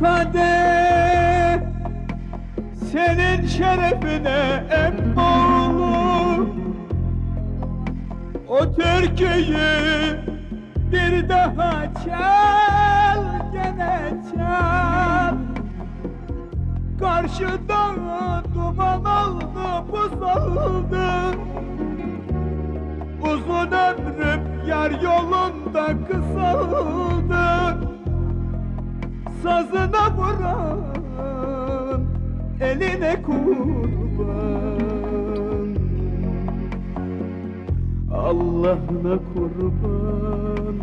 kader Senin şerefine em olur. O türküyü bir daha çal gene çal. Karşıda duman oldu pusaldı Uzun ömrüm yar yolunda kısaldı. Sazına vuran eline kurban. Allah'ına kurban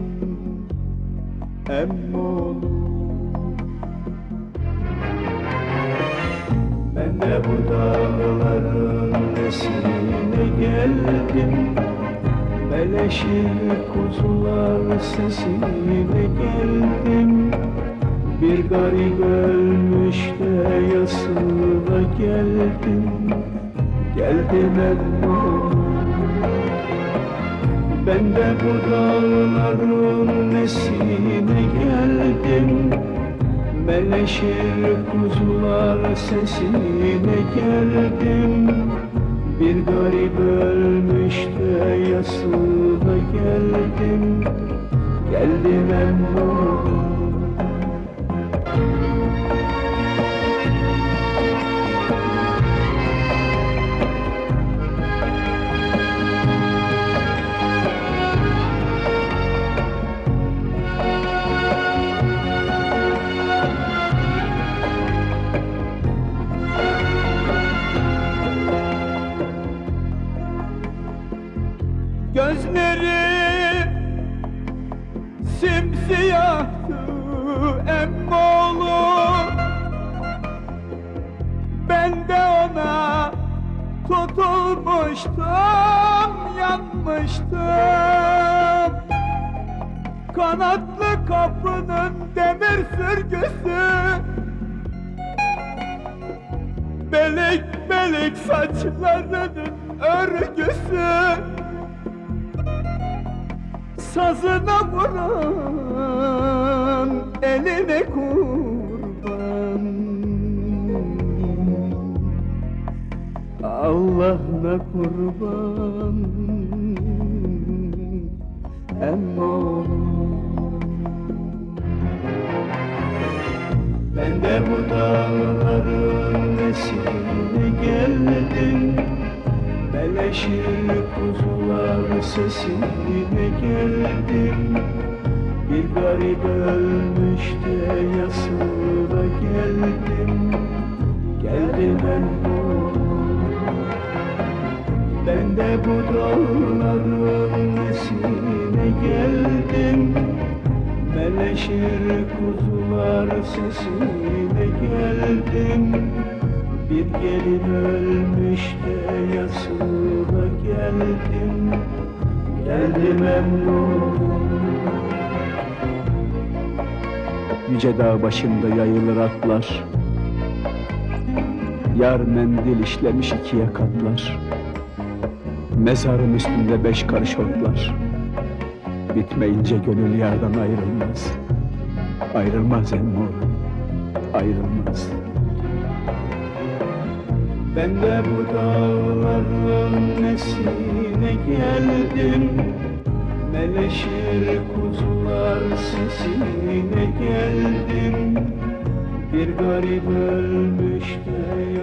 emmoğlu Ben de bu dağların nesine geldim. Beleşir kuzular sesine geldim Bir garip ölmüş de yasına geldim. Geldim emmoğlu ben de bu dağların nesine geldim. Meleşir kuzular sesine geldim. Bir garip ölmüş de yasına geldim. Geldim emmoğlu Gözleri simsiyahtı emmoğlu Ben de ona tutulmuştum, yanmıştım. Kanatlı kapının demir sürgüsü. Belik belik saçlarının örgüsü Sazına vuran eline kurban. Allah'ına kurban. Emmoğlu Ben de bu dağların nesine Beleşir kuzular sesine geldim Bir garip ölmüş de yasına geldim. Geldim emmoğlu Ben de bu dağların nesine geldim. Meleşir kuzular sesine geldim Bir gelin ölmüş de yasına geldim. Geldim emmoğlu Yüce dağ başında yayılır atlar. Yar mendil işlemiş ikiye katlar. Mezarın üstünde beş karış otlar. Bitmeyince gönül yardan ayrılmaz. Ayrılmaz emmoğlu Ayrılmaz Ben de bu dağların nesine geldim? Meleşir kuzular sesine geldim? Bir garip ölmüş de yasına